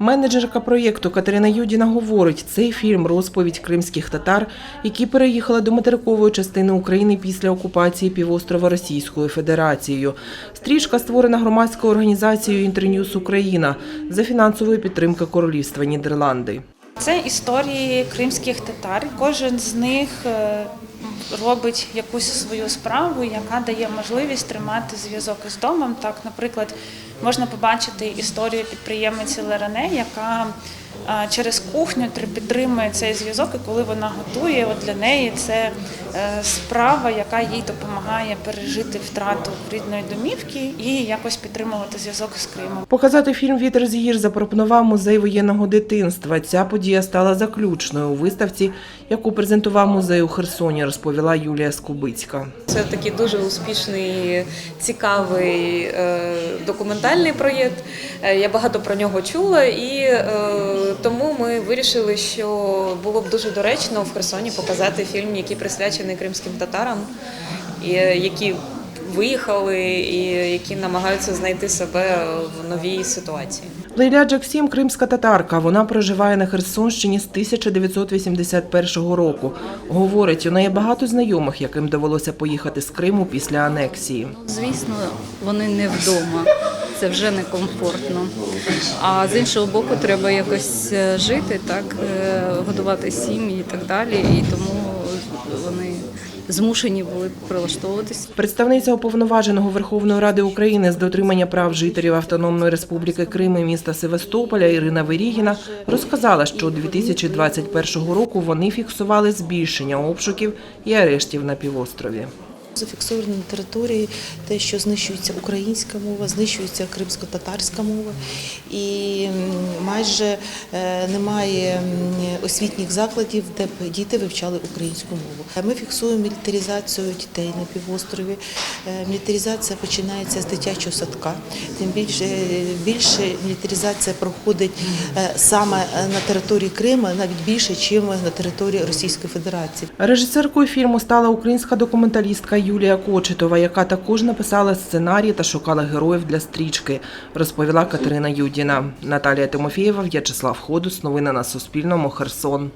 Менеджерка проєкту Катерина Юдіна говорить, цей фільм розповідь кримських татар, які переїхали до материкової частини України після окупації півострова Російською Федерацією. Стрічка створена громадською організацією Інтерньюз Україна за фінансової підтримки Королівства Нідерланди. Це історії кримських татар. Кожен з них е, робить якусь свою справу, яка дає можливість тримати зв'язок із домом. Так, наприклад, можна побачити історію підприємниці Лерене, яка через кухню тр- підтримує цей зв'язок, і коли вона готує, от для неї це е, справа, яка їй допомагає пережити втрату рідної домівки і якось підтримувати зв'язок з Кримом. Показати фільм Вітер з гір запропонував музей воєнного дитинства. Ця подія стала заключною у виставці, яку презентував музей у Херсоні, розповіла Юлія Скубицька. Це такий дуже успішний, цікавий е, документальний проєкт. Е, Я багато про нього чула, і тому ми вирішили, що було б дуже доречно в Херсоні показати фільм, який присвячений кримським татарам, і е, які виїхали, і які намагаються знайти себе в новій ситуації. Лейля Джаксім – кримська татарка. Вона проживає на Херсонщині з 1981 року. Говорить, у неї багато знайомих, яким довелося поїхати з Криму після анексії. Звісно, вони не вдома. Це вже не комфортно. А з іншого боку, треба якось е, жити, так, е, годувати сім'ї і так далі. І тому вони змушені були прилаштовуватись. Представниця уповноваженого Верховної Ради України з дотримання прав жителів Автономної Республіки Крим і міста Севастополя Ірина Верігіна розказала, що 2021 року вони фіксували збільшення обшуків і арештів на півострові. Зафіксовано на території те, що знищується українська мова, знищується кримсько-татарська мова, і майже е, немає освітніх закладів, де б діти вивчали українську мову. Ми фіксуємо мілітаризацію дітей на півострові. Е, Мілітаризація починається з дитячого садка. Тим більше більше мілітаризація проходить е, саме на території Криму, навіть більше, ніж на території Російської Федерації. Режисеркою фільму стала українська документалістка Юлія Кочетова, яка також написала сценарій та шукала героїв для стрічки, розповіла Катерина Юдіна. Наталія Тимофєєва, В'ячеслав Ходус. Новини на Суспільному. Херсон.